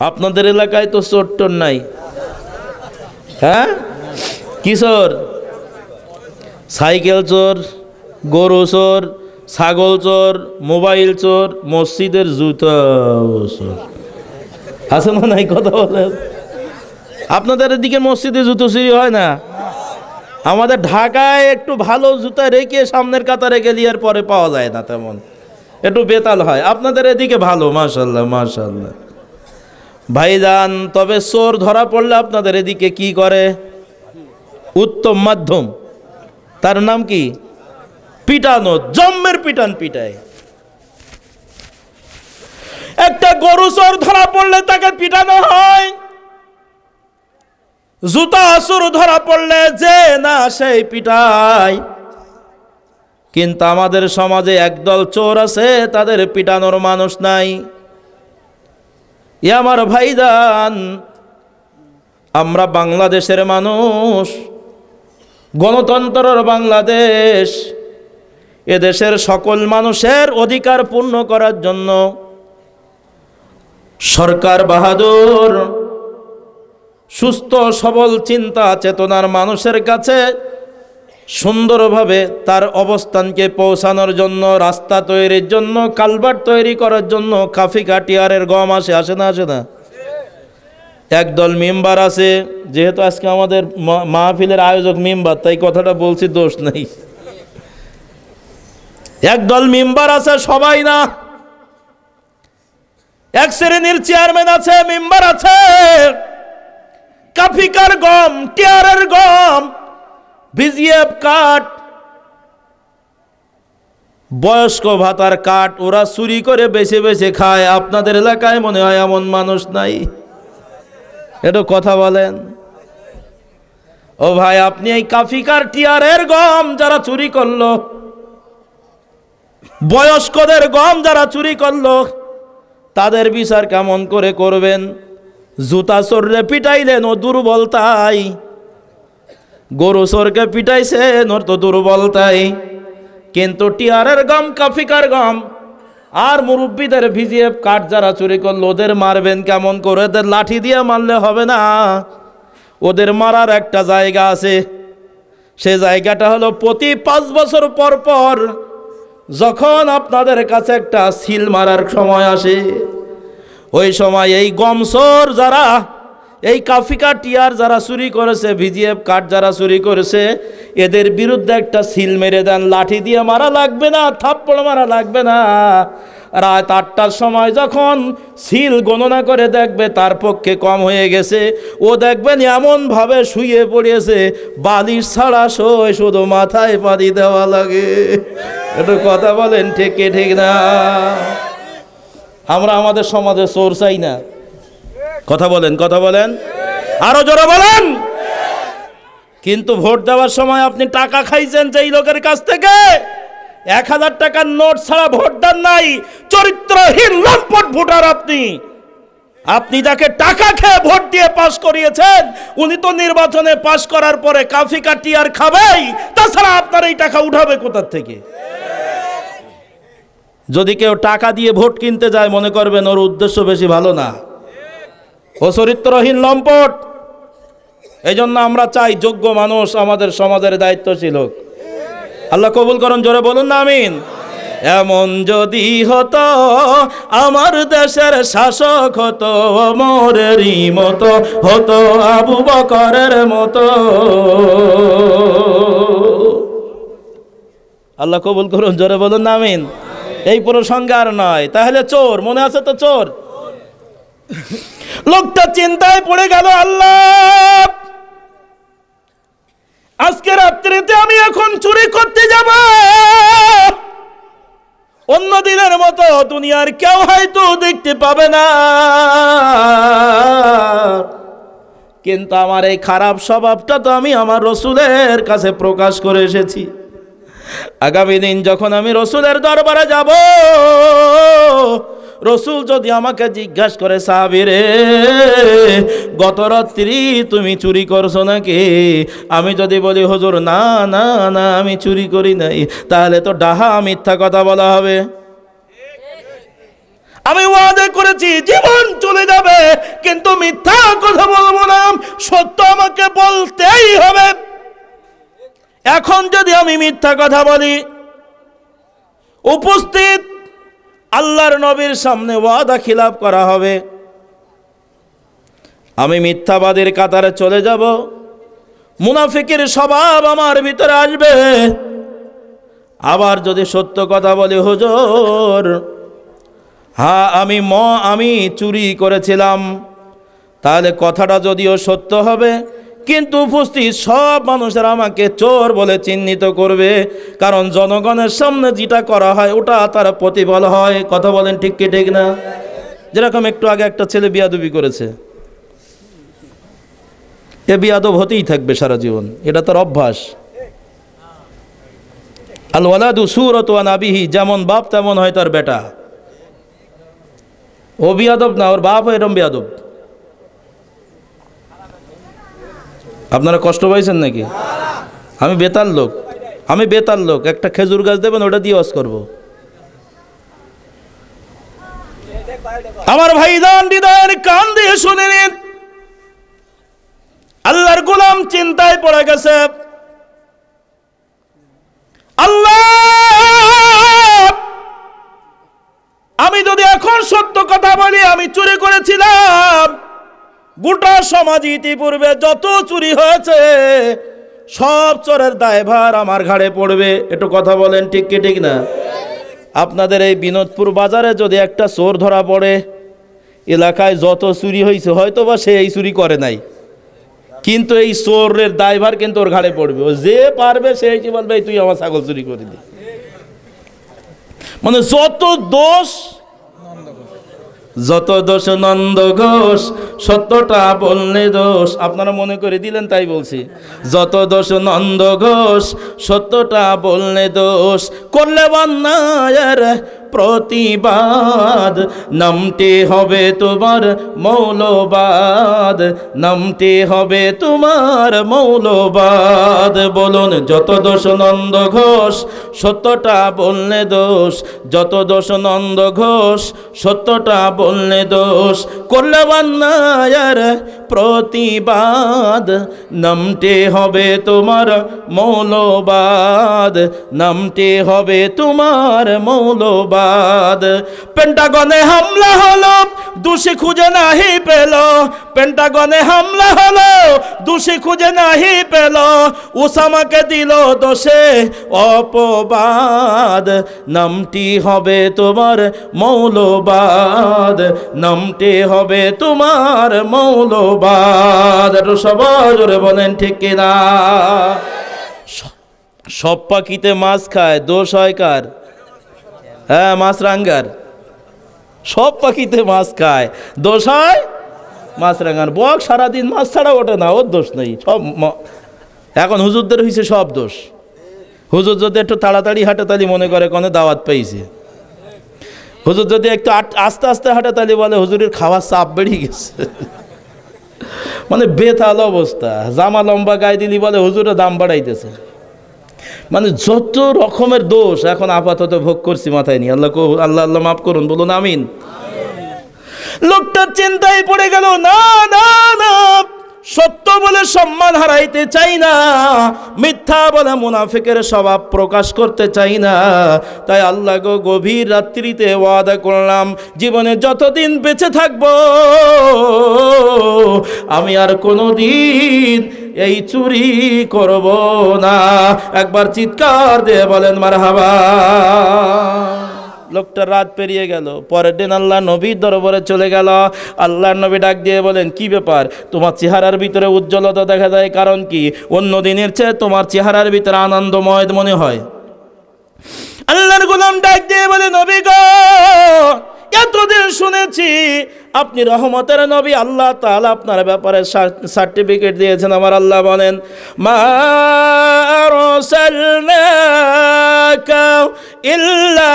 আপনাদের এলাকায় তো চোর টোর নাই। হ্যাঁ? কি চোর? সাইকেল চোর, গরু চোর, ছাগল চোর, মোবাইল চোর, মসজিদের জুতো চোর। আছে না নাই কথা বলেন আপনাদের এদিকে মসজিদে জুতো চুরি হয় না? আমাদের ঢাকায় একটু ভালো জুতা রেখে সামনের কাতারে গেলি আর পরে পাওয়া যায় না তেমন। একটু বেতাল হয়। আপনাদের এদিকে ভালো, মাশাল্লাহ মাশাল্লাহ। ভাইজান, তবে চোর ধরা পড়লে আপনাদের এদিকে কি করে? উত্তম মাধ্যম। তার নাম কি? পিটানো, জম্মের পিটান পিটায়। একটা গরু চোর ধরা পড়লে তাকে পিটানো হয়। জুতা আসুর ধরা পড়লে যে না সেই পিটায়। কিন্তু আমাদের সমাজে একদল চোর আছে, তাদের পিটানোর মানুষ নাই। এ আমার ভাইদান আমরা বাংলাদেশের মানুষ, গণতন্ত্রর বাংলাদেশ, এদেশের সকল মানুষের অধিকার পূর্ণ করার জন্য সরকার বাহাদুর, সুস্থ সবল চিন্তা চেতনার মানুষের কাছে সুন্দরভাবে তার অবস্থানকে পৌঁছানোর জন্য, রাস্তা তৈরির জন্য, কালভার্ট তৈরি করার জন্য কাফি কাটিয়ারের গম আসে আসে না আসে না? একদল মেম্বার আছে, যেহেতু আজকে আমাদের মাহফিলের আয়োজক মেম্বার, তাই কথাটা বলছি, দোষ নেই। একদল মেম্বার আছে, সবাই না। এক শ্রেণির চেয়ারম্যান আছে, মেম্বার আছে। কাফিকার গম, টিয়ারের গম ভিজিএফ কাঠ। বয়স্ক ভাতার কাঠ ওরা চুরি করে বেছে বেছে খায়। আপনাদের এলাকায় মনে হয় এমন মানুষ নাই। একটু কথা বলেন। ও ভাই, আপনি এই কাফিকার টিয়ারের গম যারা চুরি করল, বয়স্কদের গম যারা চুরি করল, তাদের বিচার কেমন করে করবেন? জুতা চোররে পিটাইলেন ও দুর্বল তাই। গরু সরকে পিটাইছে, নর তো দুর্বল তাই। কিন্তু টিয়ারের গম, কাফিকার গম, আর মুরব্বীদের ভিজিয়ে কাঠ যারা চুরি করল, ওদের মারবেন কেমন করে? ওদের লাঠি দিয়ে মারলে হবে না। ওদের মারার একটা জায়গা আছে। সে জায়গাটা হলো প্রতি পাঁচ বছর পর পর যখন আপনাদের কাছে একটা সিল মারার সময় আসে, ওই সময় এই গমসর যারা এই কাফিকা টিয়ার যারা চুরি করেছে, ভিজিএফ কার্ড যারা চুরি করেছে, এদের বিরুদ্ধে একটা সিল মেরে দেন, লাঠি দিয়ে মারা লাগবে না, থাপ্পড় মারা লাগবে না। রাত আটটার সময় যখন সিল গণনা করে দেখবে, তার পক্ষে কম হয়ে গেছে। ও দেখবেন এমনভাবে শুয়ে পড়িয়েছে বালিশ ছাড়া সই শুধু মাথায় পানি দেওয়া লাগে। একটু কথা বলেন, ঠিক ঠিক না? আমরা আমাদের সমাজে চোর চাই না। কথা বলেন কথা বলেন। আরও জোরে বলেন। কিন্তু ভোট দেওয়ার সময় আপনি টাকা খাইছেন যেই লোকের কাছ থেকে। এক হাজার টাকার নোট ছাড়া ভোট দেন নাই। চরিত্রহীন লম্পট ভোটার আপনি। আপনি যাকে টাকা খেয়ে ভোট দিয়ে পাশ করিয়েছেন, উনি তো নির্বাচনে পাশ করার পরে কাফি কাটি আর খাবেই। তাছাড়া আপনার এই টাকা উঠাবে কোথার থেকে? যদি কেউ টাকা দিয়ে ভোট কিনতে যায়, মনে করবেন ওর উদ্দেশ্য বেশি ভালো না। ও চরিত্রহীন লম্পট। এই জন্য আমরা চাই যোগ্য মানুষ আমাদের সমাজের দায়িত্বশীল হোক আল্লাহ কবুল করুন, জোরে বলুন না, আমিন। এমন যদি হতো, আমার দেশের শাসক হতো মোরেরই মতো, হতো আবু বকরের মতো। আল্লাহ কবুল করুন, জোরে বলুন না, আমিন। এই প্রসঙ্গে আর নয়, তাহলে চোর, মনে আছে তো চোর? লোকটা চিন্তায় পড়ে গেল, আল্লাহ! আজকে রাত্রিতে আমি এখন চুরি করতে যাব। অন্য দিনের মতো দুনিয়ার কেউ হয়তো দেখতে পাবে না। কিন্তু আমার এই খারাপ স্বভাবটা তো আমি আমার রসুলের কাছে প্রকাশ করে এসেছি। আগামী দিন যখন আমি রসুলের দরবারে যাব রসুল যদি আমাকে জিজ্ঞাসা করে, সাহাবিরে, গত রাত্রি তুমি চুরি করছ নাকি? আমি যদি বলি, হুজুর, না না না, আমি চুরি করি নাই। তাহলে তো ডাহা মিথ্যা কথা বলা হবে। আমি ওয়াদা করেছি, জীবন চলে যাবে, কিন্তু মিথ্যা কথা বলব না, সত্য আমাকে বলতেই হবে। এখন যদি আমি মিথ্যা কথা বলি, উপস্থিত আল্লাহর নবীর সামনে ওয়াদা খিলাপ করা হবে। আমি মিথ্যাবাদের কাতারে চলে যাব। মুনাফিকের স্বভাব আমার ভিতরে আসবে। আবার যদি সত্য কথা বলি, হুজুর হ্যাঁ আমি ম, আমি চুরি করেছিলাম। তাহলে কথাটা যদিও সত্য হবে কিন্তু উপস্থিত সব মানুষেরা আমাকে চোর বলে চিহ্নিত করবে। কারণ জনগণের সামনে যেটা করা হয়, ওটা তার প্রতিফল হয়। কথা বলেন ঠিক কি, ঠিক না? যেরকম একটু আগে একটা ছেলে বিয়াদবি করেছে। এ বিয়াদব হতেই থাকবে সারা জীবন। এটা তার অভ্যাস। আল ওয়ালাদু সুরত নাবিহি যেমন বাপ তেমন হয় তার বেটা। ও বিয়াদব না, ওর বাপ এরম বিয়াদব। আপনারা কষ্ট পাইছেন নাকি? আমি বেতার লোক। আমি বেতার লোক। একটা খেজুর গাছ দেবেন, ওটা দিয়ে ওয়াজ করব। আমার ভাইদান হৃদয়ের কান দিয়ে শুনে নিন। আল্লাহর গোলাম চিন্তায় পড়ে গেছে। আল্লাহ! আমি যদি এখন সত্য কথা বলি, আমি চুরি করেছিলাম। গোটা সমাজ ইতিপূর্বে যত চুরি হয়েছে, সব চোরের দায়ভার আমার ঘাড়ে পড়বে। একটু কথা বলেন, ঠিক কি ঠিক না? আপনাদের এই বিনোদপুর বাজারে যদি একটা চোর ধরা পড়ে, এলাকায় যত চুরি হয়েছে হয়তো বা সে এই চুরি করে নাই। কিন্তু এই চোরের দায়ভার কিন্তু ওর ঘাড়ে পড়বে। ও যে পারবে, সে এসে বলবে তুই আমার ছাগল চুরি করে দি মানে যত দোষ যত দোষ নন্দ ঘোষ, সত্যটা বললে দোষ। আপনারা মনে করে দিলেন তাই বলছি। যত দোষ নন্দ ঘোষ, সত্যটা বললে দোষ। করলে বন্যায়ের প্রতিবাদ। নামতে হবে তোমার মৌলবাদ। নামতে হবে তোমার মৌলবাদ। বলুন, যত দোষ নন্দ ঘোষ, সত্যটা বললে দোষ। যত দোষ নন্দ ঘোষ, সত্যটা বললে দোষ। করলে বান্নায়ার প্রতিবাদ। নামতে হবে তোমার মৌলবাদ। নামতে হবে তোমার মৌলবাদ। পেন্টাগনে হামলা হলো, দোষী খুঁজে নাহি পেল। পেন্টাগনে হামলা হলো, দোষী খুঁজে নাহি পেল। উসামাকে দিল দোষে অপবাদ। নামটি হবে তোমার মৌলবাদ। নামটি হবে তোমার মৌলবাদ। জোরে বলেন, ঠিক কিনা? সব পাখিতে মাছ খায়, দোষ হয় কার? হ্যাঁ মাছ রাঙ্গার। সব পাখিতে মাছ খায়। দোষ হয়? মাছ রাঙ্গার বক সারাদিন মাছ ছাড়া ওঠে না, ওর দোষ নেই। সব এখন হুজুরদের হয়েছে সব দোষ। হুজুর যদি একটু তাড়াতাড়ি হাঁটে তাহলে মনে করে কোনো দাওয়াত পাইছে হুজুর যদি একটু আস্তে আস্তে হাঁটে তাহলে বলে হুজুরের খাওয়ার চাপ বেড়ে গেছে। মানে বেতাল অবস্থা। জামা লম্বা গায়ে দিলি বলে হুজুরের দাম বাড়াইতেছে। মানে যত রকমের দোষ এখন আপাতত ভোগ করছি মাথায় নিয়ে। আল্লাহ আল্লাহ আল্লাহ মাফ করুন, বলুন আমিন। লোকটা চিন্তায় পড়ে গেল, না না না, সত্য বলে সম্মান হারাইতে চাই না, মিথ্যা বলে মুনাফিকের স্বভাব প্রকাশ করতে চাই না। তাই আল্লাহ গো গভীর রাত্রিতে ওয়াদা করলাম, জীবনে যতদিন বেঁচে থাকব, আমি আর কোনো দিন এই চুরি করব না। একবার চিৎকার দিয়ে বলেন, মারহাবা। লোকটা রাত পেরিয়ে গেল। পরের দিন আল্লাহ নবীর দরবারে চলে গেল। আল্লাহর নবী ডাক দিয়ে বলেন, কি ব্যাপার? তোমার চেহারার ভিতরে উজ্জ্বলতা দেখা যায়, কারণ কি? অন্য দিনের চেয়ে তোমার চেহারার ভিতরে আনন্দময় মনে হয়? আল্লাহর গোলাম ডাক দিয়ে বলে, নবী গো এতদিন শুনেছি, আপনি রহমতের নবী, আল্লাহ তাআলা আপনার ব্যাপারে সার্টিফিকেট দিয়েছেন। আমার আল্লাহ বলেন, মা ইল্লা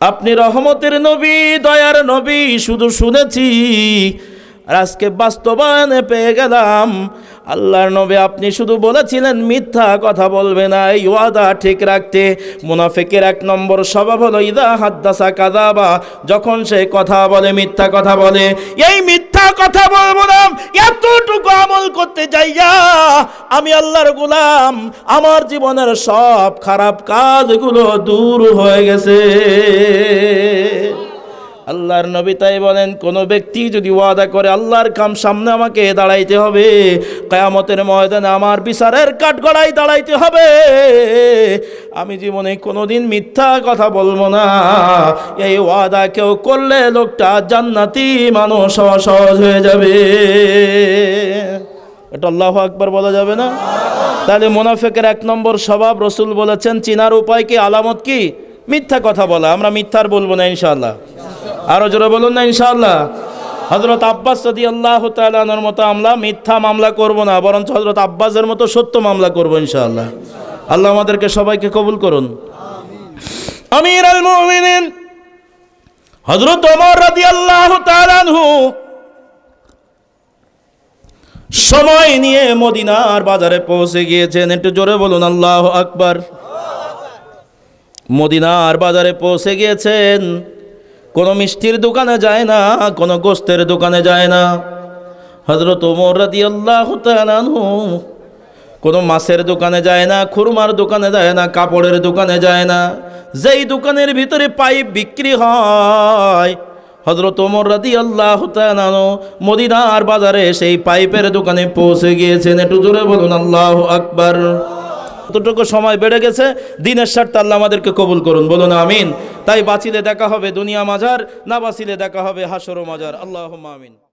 আপনি রহমতের নবী, দয়ার নবী, শুধু শুনেছি আর আজকে বাস্তবায়নে পেয়ে গেলাম। আল্লাহর নবী আপনি শুধু বলেছিলেন, মিথ্যা কথা বলবে না, এই ওয়াদা ঠিক রাখতে। মুনাফিকের এক নম্বর স্বভাব হলো, ইদা হাদ্দাসা কাদাবা যখন সে কথা বলে, মিথ্যা কথা বলে, এই মিথ্যা কথা বলব না, এতটুকু আমল করতে যাইয়া আমি আল্লাহর গোলাম, আমার জীবনের সব খারাপ কাজগুলো দূর হয়ে গেছে। আল্লাহর নবী তাই বলেন, কোনো ব্যক্তি যদি ওয়াদা করে, আল্লাহর কাম সামনে আমাকে দাঁড়াইতে হবে, কেয়ামতের ময়দানে আমার বিচারের কাঠগড়াই দাঁড়াইতে হবে। আমি জীবনে কোনোদিন মিথ্যা কথা বলব না। এই ওয়াদা কেউ করলে লোকটা জান্নাতি মানুষ সহজ হয়ে যাবে। এটা আল্লাহ আকবার বলা যাবে না? তাহলে মোনাফেকের এক নম্বর স্বভাব রসুল বলেছেন, চিনার উপায় কি, আলামত কি? মিথ্যা কথা বলা, আমরা মিথ্যার বলব না ইনশাআল্লাহ। আরও জোরে বলুন না, ইনশাআল্লাহ। হজরত আব্বাস সদি আল্লাহ তালানোর মতো আমরা মিথ্যা মামলা করব না, বরঞ্চ হজরত আব্বাসের মতো সত্য মামলা করব, ইনশাআল্লাহ। আল্লাহ আমাদেরকে সবাইকে কবুল করুন। আমির আল মুমিনিন হজরত ওমর রাদিয়াল্লাহু তাআলা আনহু, সময় নিয়ে মদিনার বাজারে পৌঁছে গিয়েছেন। একটু জোরে বলুন, আল্লাহ আকবার। মদিনার বাজারে পৌঁছে গিয়েছেন। কোনো মিষ্টির দোকানে যায় না, কোনো গোস্তের দোকানে যায় না। হজরত ওমর রাদি আল্লাহ কোনো মাছের দোকানে যায় না, খুরমার দোকানে যায় না, কাপড়ের দোকানে যায় না। যেই দোকানের ভিতরে পাইপ বিক্রি হয় হজরত ওমর রাদি আল্লাহ মদিনার বাজারে সেই পাইপের দোকানে পৌঁছে গিয়েছেন। একটু জোরে বলুন, আল্লাহ আকবার। কতটুকু সময় বেড়ে গেছে, দিনের স্বার্থে আল্লাহ আমাদেরকে কবুল করুন, বলুন আমিন। তাই বাঁচিলে দেখা হবে দুনিয়া মাজার, না বাঁচিলে দেখা হবে হাসর মাজার। আল্লাহ আমিন।